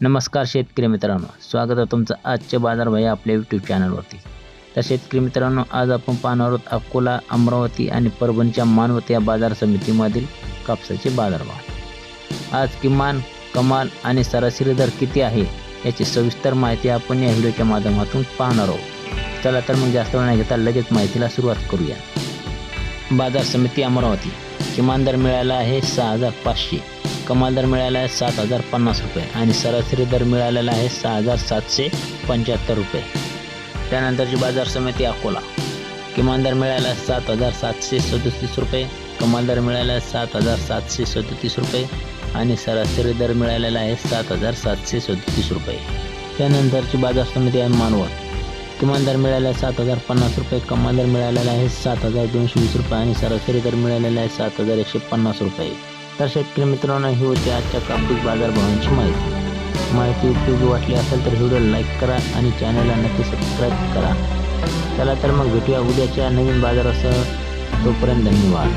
नमस्कार शेतकरी मित्रांनो स्वागत आहे तुमचं आजचे बाजार भाई आपल्या यूट्यूब चॅनलवरती तर शेतकरी मित्रांनो आज आपण पाहणार आहोत अकोला अमरावती आणि परभणीच्या मानवत या बाजार समितीमधील कापसाचे बाजारभाव. आज किमान कमाल आणि सरासरी दर किती आहे याची सविस्तर माहिती आपण या व्हिडिओच्या माध्यमातून पाहणार आहोत. चला तर मग जास्त वेळ नाही घेता लगेच माहितीला सुरुवात करूया. बाजार समिती अमरावती. किमान दर मिळाला आहे सहा हजार पाचशे. कमाल दर मिळाला आहे सात हजार पन्नास रुपये आणि सरासरी दर मिळालेला आहे सहा हजार सातशे पंच्याहत्तर रुपये. त्यानंतरची बाजार समिती अकोला. किमान दर मिळाला आहे सात हजार सातशे सदतीस रुपये. कमाल दर मिळाला आहे सात हजार सातशे सदतीस रुपये आणि सरासरी दर मिळालेला आहे सात हजार सातशे सदतीस रुपये. त्यानंतरची बाजार समिती आहे मानवत. किमान दर मिळालेला आहे सात हजार पन्नास रुपये कमाल दर मिळालेला आहे सात हजार दोनशे वीस रुपये आणि सरासरी दर मिळालेला आहे सात हजार एकशे पन्नास रुपये. तर शेतकरी मित्रांनो ही होती आजच्या कापूस बाजारभावांची माहिती. माहिती उपयोगी वाटली असेल तर व्हिडिओ लाईक करा आणि चॅनलला नक्की सबस्क्राईब करा. चला तर मग भेटूया उद्याच्या नवीन बाजारासह. तोपर्यंत धन्यवाद.